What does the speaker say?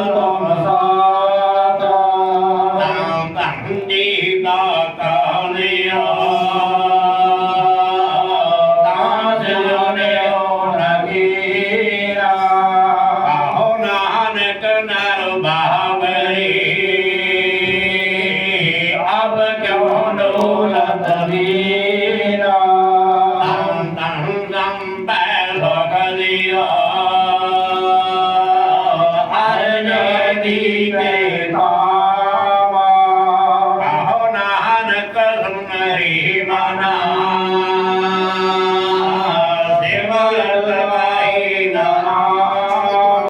আল্লাহ ीता